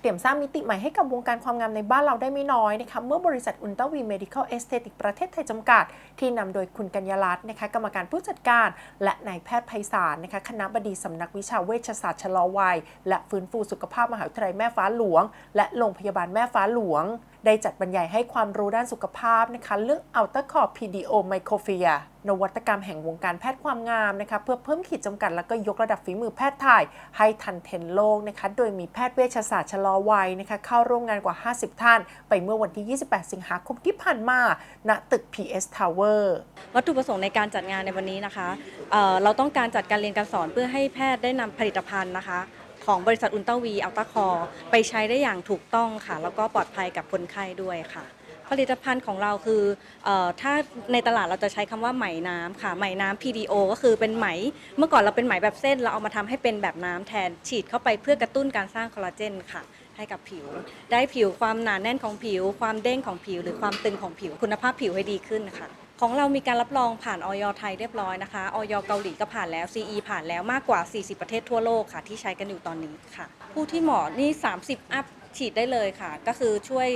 เตี่ยมสร้างมิติใหม่ให้กับวงการความงามในบ้านเราได้ไม่น้อยนะคะเมื่อบริษัทอุลตราวีเมดิคอลเอสเตติกประเทศไทยจำกัด ที่นำโดยคุณกัญญาลัตน์นะคะกรรมการผู้จัดการ และนายแพทย์ไพศาลนะคะคณะบดีสำนักวิชาเวชศาสตร์ชะลอวัย และฟื้นฟูสุขภาพมหาวิทยาลัยแม่ฟ้าหลวง และโรงพยาบาลแม่ฟ้าหลวงได้จัดบรรยายให้ความรู้ด้านสุขภาพนะคะเรื่องอัลตราคอร์ PDO ไมโครเฟียนวัตกรรมแห่งวงการแพทย์ความงามนะคะเพื่อเพิ่มขีดจำกัด และก็ยกระดับฝีมือแพทย์ไทย ให้ทันเทรนด์โลกนะคะโดยมีแพทย์เวชศาสตร์ชะลอวัยนะคะเข้าร่วมงานกว่า 50 ท่าน ไปเมื่อวันที่ 28 สิงหาคมที่ผ่านมาณตึก PS Tower วัตถุประสงค์ในการจัดงานในวันนี้นะคะเเราต้องการจัดการเรียนการสอนเพื่อให้แพทย์ได้นำผลิตภัณฑ์นะคะ ของบริษัทอุลตราวีอัลตราคอไปใช้ได้อย่างถูกต้องค่ะ แล้วก็ปลอดภัยกับคนไข้ด้วยค่ะ ผลิตภัณฑ์ของเราคือเออถ้าในตลาดเราจะใช้คำว่าไหมน้ำค่ะ ไหมน้ำ PDO ก็คือเป็นไหม เมื่อก่อนเราเป็นไหมแบบเส้น เราเอามาทำให้เป็นแบบน้ำแทนฉีดเข้าไปเพื่อกระตุ้นการสร้างคอลลาเจนค่ะ ให้กับผิว ได้ผิวความหนาแน่นของผิว ความเด้งของผิว หรือความตึงของผิวคุณภาพผิวให้ดีขึ้นค่ะ ของเรามีการรับรองผ่านออยไทยเรียบร้อยนะคะออยเกาหลีก็ผ่านแล้ว CE ผ่านแล้วมากกว่า 40 ประเทศทั่วโลกค่ะ ที่ใช้กันอยู่ตอนนี้ค่ะ ผู้ที่เหมาะนี่ 30 อัพฉีดได้เลยค่ะ ก็คือช่วย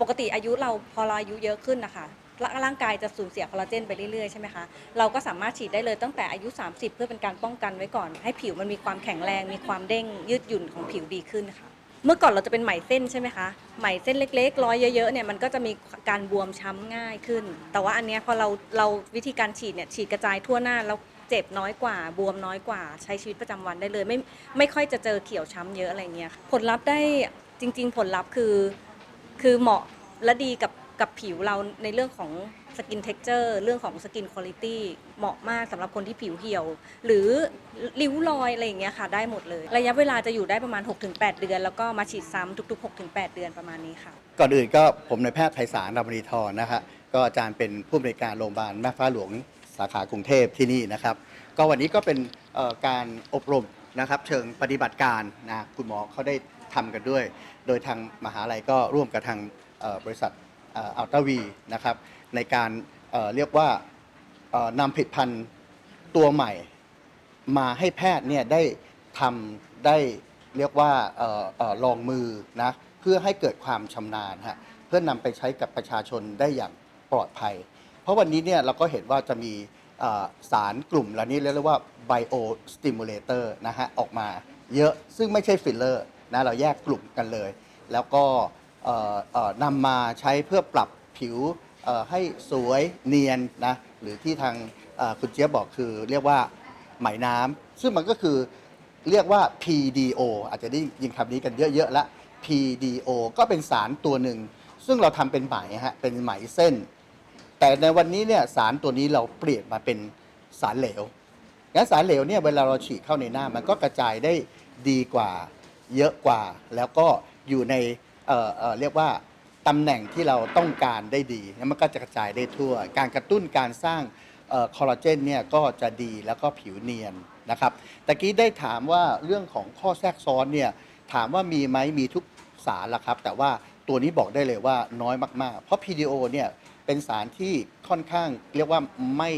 ปกติอายุเราพอเราอายุเยอะขึ้นนะคะร่าร่างกายจะสูญเสียคอลลาเจนไปเรื่อยๆใช่ไหมคะเราก็สามารถฉีดได้เลยตั้งแต่อายุ 30 เพื่อเป็นการป้องกันไว้ก่อน ให้ผิวมันมีความแข็งแรง มีความเด้งยืดหยุ่นของผิวดีขึ้นค่ะ เมื่อก่อนเราจะเป็นไหมเส้นใช่ไหมคะไหมเส้นเล็กๆ ร้อยเยอะๆเนี่ยมันก็จะมีการบวมช้ำง่ายขึ้น แต่ว่าอันเนี้ยพอเราเราวิธีการฉีดเนี่ยฉีดกระจายทั่วหน้าแล้วเจ็บน้อยกว่า บวมน้อยกว่า ใช้ชีวิตประจำวันได้เลย ไม่ไม่ค่อยจะเจอเขียวช้ำเยอะอะไรเงี้ยค่ะผลลัพธ์ได้จริง ๆ ผลลัพธ์คือคือเหมาะและดีกับกับผิวเราในเรื่องของ สกินเท็กเจอร์เรื่องของสกินคุณ i t y เหมาะมากสำหรับคนที่ผิวเหี่ยว หรือริ้วรอยอะไรอย่างเงี้ยค่ะได้หมดเลย ระยะเวลาจะอยู่ได้ประมาณ 6-8 เดือน แล้วก็มาฉีดซ้ำทุก ๆ 6-8 เดือนประมาณนี้ค่ะ ก่อนอื่นก็ผมนายแพทย์ไพศาลรามณีทรนะฮะก็อาจารย์เป็นผู้อำนวยการโรงพยาบาลแม่ฟ้าหลวงสาขากรุงเทพที่นี่นะครับ ก็วันนี้ก็เป็นเอ่อการอบรมนะครับเชิงปฏิบัติการนะคุณหมอเขาได้ทำกันด้วย โดยทางมหาลัยก็ร่วมกับทางเอ่อบริษัทอัลตาวีนะครับ ในการเเรียกว่านำผลิตภัณฑ์ตัวใหม่ มาให้แพทย์เนี่ยได้ทำได้เรียกว่าออลองมือนะเพื่อให้เกิดความชำนาญฮะเพื่อนำไปใช้กับประชาชนได้อย่างปลอดภัย เพราะวันนี้เนี่ยเราก็เห็นว่าจะมีสารกลุ่มเหล่านี้เรียกว่า bio stimulator นะฮะออกมาเยอะซึ่งไม่ใช่ฟิลเลอร์นะเราแยกกลุ่มกันเลย แล้วก็นำมาใช้เพื่อปรับผิว ให้สวยเนียนนะหรือที่ทางคุณเจี๊ยบบอกคือเรียกว่าไหมน้ำซึ่งมันก็คือเรียกว่า PDO อาจจะได้ยินคำนี้กันเยอะๆแล้ว PDO ก็เป็นสารตัวหนึ่ง ซึ่งเราทำเป็นไหมฮะเป็นไหมเส้น แต่ในวันนี้เนี่ยสารตัวนี้เราเปลี่ยนมาเป็นสารเหลวงั้นสารเหลวเนี่ยเวลาเราฉีดเข้าในหน้ามันก็กระจายได้ดีกว่าเยอะกว่า แล้วก็อยู่ในเเเรียกว่า ตำแหน่งที่เราต้องการได้ดีแล้วมันก็จะกระจายได้ทั่ว การกระตุ้นการสร้างคอลลาเจนเนี่ยก็จะดีแล้วก็ผิวเนียนนะครับตะกี้ได้ถามว่าเรื่องของข้อแทรกซ้อนเนี่ยถามว่ามีไหมมีทุกสารละครับ แต่ว่าตัวนี้บอกได้เลยว่าน้อยมาก ๆ เพราะ PDO เนี่ยเป็นสารที่ค่อนข้างเรียกว่าไม่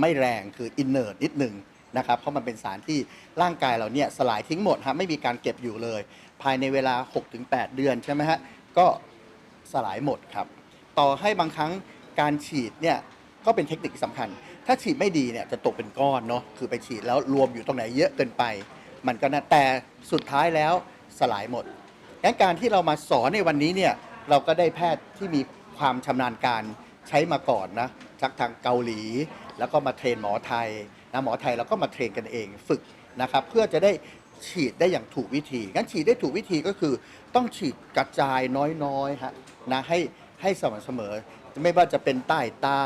ไม่แรงคืออินเนอร์นิดหนึ่งนะครับเพราะมันเป็นสารที่ร่างกายเราเนี่ยสลายทิ้งหมดฮะไม่มีการเก็บอยู่เลย ภายในเวลา 6-8 เดือนใช่ไหมฮะก็ สลายหมดครับ ต่อให้บางครั้งการฉีดเนี่ยก็เป็นเทคนิคที่สำคัญ ถ้าฉีดไม่ดีเนี่ยจะตกเป็นก้อนเนาะคือไปฉีดแล้วรวมอยู่ตรงไหนเยอะเกินไป มันก็นะแต่สุดท้ายแล้วสลายหมดงั้นการที่เรามาสอนในวันนี้เนี่ยเราก็ได้แพทย์ที่มีความชำนาญการใช้มาก่อนนะจากทางเกาหลี แล้วก็มาเทรนหมอไทยนะหมอไทยเราก็มาเทรนกันเองฝึกนะครับเพื่อจะได้ฉีดได้อย่างถูกวิธีงั้นฉีดได้ถูกวิธีก็คือ ต้องฉีดกระจายน้อยๆฮะ นะให้ให้สม่ำเสมอ ไม่ว่าจะเป็นใต้ตา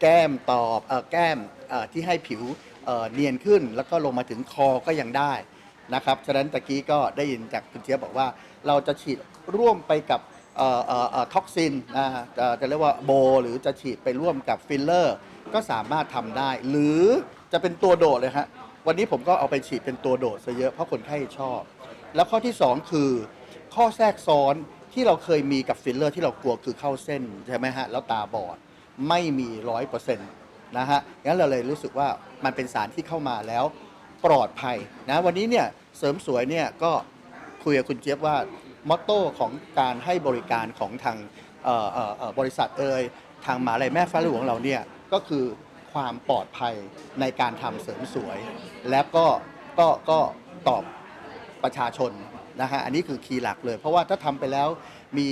แก้มตอบเออแก้มเออที่ให้ผิวเออเนียนขึ้น แล้วก็ลงมาถึงคอก็ยังได้นะครับฉะนั้นตะกี้ก็ได้ยินจากคุณเจี๊ยบบอกว่า เราจะฉีดร่วมไปกับเอ่อเอ่อเอ่อท็อกซินนะฮะเอ่อจะเรียกว่าโบ หรือจะฉีดไปร่วมกับฟิลเลอร์ ก็สามารถทำได้ หรือจะเป็นตัวโดดเลยฮะ วันนี้ผมก็เอาไปฉีดเป็นตัวโดดซะเยอะเพราะคนไข้ชอบ แล้วข้อที่ 2 คือ ข้อแทรกซ้อน ที่เราเคยมีกับฟิลเลอร์ที่เรากลัวคือเข้าเส้นใช่ไหมฮะแล้วตาบอดไม่มีร้อยเปอร์เซ็นต์นะฮะงั้นเราเลยรู้สึกว่ามันเป็นสารที่เข้ามาแล้วปลอดภัยนะวันนี้เนี่ยเสริมสวยเนี่ยก็คุยกับคุณเจี๊ยบว่ามอตโต้ของการให้บริการของทางบริษัทเอ่ยทางหมหาลัยแม่ฟ้าหลวงเราเนี่ยก็คือความปลอดภัยในการทำเสริมสวย และก็ก็ก็ตอบประชาชน นะฮะอันนี้คือคีย์หลักเลย เพราะว่าถ้าทำไปแล้วมี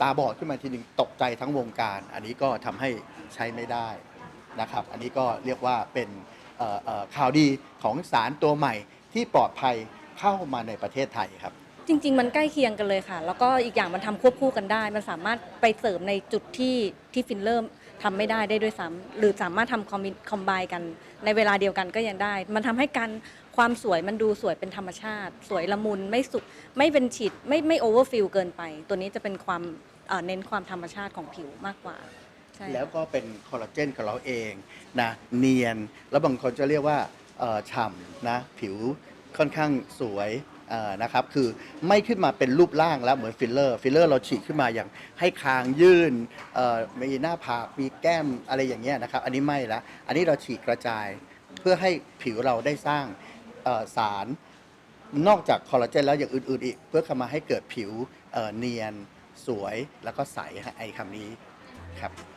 ตาบอดขึ้นมาทีหนึ่งตกใจทั้งวงการ อันนี้ก็ทำให้ใช้ไม่ได้นะครับ อันนี้ก็เรียกว่าเป็นข่าวดีของสารตัวใหม่ที่ปลอดภัยเข้ามาในประเทศไทยครับ จริง ๆ มันใกล้เคียงกันเลยค่ะ แล้วก็อีกอย่างมันทำควบคู่กันได้ มันสามารถไปเสริมในจุดที่ที่ฟินเลอร์ ทำไม่ได้ได้ด้วยซ้ำหรือสามารถทำคอมบิคอมไบกันในเวลาเดียวกันก็ยังได้ มันทำให้การความสวยมันดูสวยเป็นธรรมชาติ สวยละมุนไม่สุดไม่เป็นฉีดไม่ไม่โอเวอร์ฟิลเกินไป ตัวนี้จะเป็นความเอ่อเน้นความธรรมชาติของผิวมากกว่าใช่แล้วก็เป็นคอลลาเจนของเราเองนะเนียน แล้วบางคนจะเรียกว่าเอ่อฉ่ำนะ ผิวค่อนข้างสวย นะครับคือไม่ขึ้นมาเป็นรูปร่างแล้วเหมือนฟิลเลอร์ฟิลเลอร์เราฉีดขึ้นมาอย่างให้คางยื่นเอ่อมีหน้าผากมีแก้มอะไรอย่างเงี้ยนะครับอันนี้ไม่ละอันนี้เราฉีดกระจายเพื่อให้ผิวเราได้สร้างสารนอกจากคอลลาเจนแล้วอย่างอื่น ๆ อีก เพื่อเข้ามาให้เกิดผิวเนียนสวยแล้วก็ใสฮะไอคำนี้ครับ